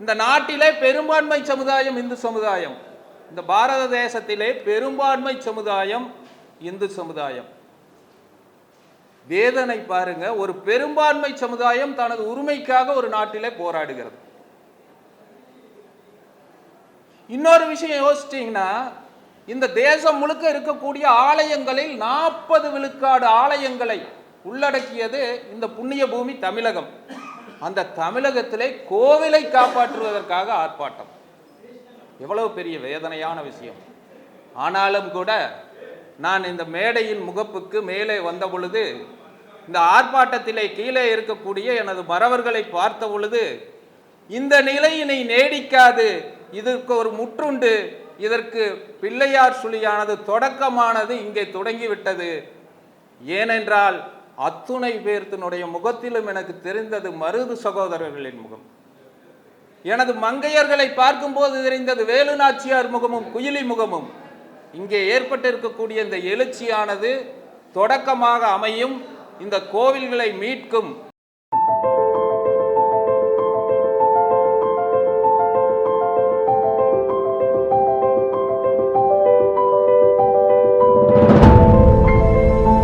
இந்த நாட்டிலே பெரும்பான்மை சமுதாயம் இந்து சமுதாயம். இந்த பாரத தேசத்திலே பெரும்பான்மை சமுதாயம் இந்து சமுதாயம். வேதனை பாருங்க ஒரு பெரும்பான்மை சமுதாயம் தனது உரிமைக்காக ஒரு நாட்டிலே போராடுகிறது. இன்னொரு விஷயம் யோசிச்சிங்கன்னா இந்த தேசம் முழுக்க இருக்கக்கூடிய ஆலயங்களில் நாற்பது விழுக்காடு ஆலயங்களை உள்ளடக்கியது இந்த புண்ணிய பூமி தமிழகம். அந்த தமிழகத்திலே கோவிலை காப்பாற்றுவதற்காக ஆர்ப்பாட்டம். எவ்வளவு பெரிய வேதனையான விஷயம். ஆனாலும் கூட நான் இந்த மேடையின் முகப்புக்கு மேலே வந்த பொழுது இந்த ஆர்ப்பாட்டத்திலே கீழே இருக்கக்கூடிய எனது மறவர்களை பார்த்த பொழுது இந்த நிலையினை நீடிக்காது இதற்கு ஒரு முற்றுண்டு இதற்கு பிள்ளையார் சுழியானது தொடக்கமானது இங்கே தொடங்கிவிட்டது. ஏனென்றால் அத்துணை பேர்த்தினுடைய முகத்திலும் எனக்கு தெரிந்தது மருது சகோதரர்களின் முகம். எனது மங்கையர்களை பார்க்கும்போது தெரிந்தது வேலுநாச்சியார் முகமும் குயிலி முகமும். இங்கே ஏற்பட்டிருக்கக்கூடிய இந்த எழுச்சியானது தொடக்கமாக அமையும். இந்த கோவில்களை மீட்கும்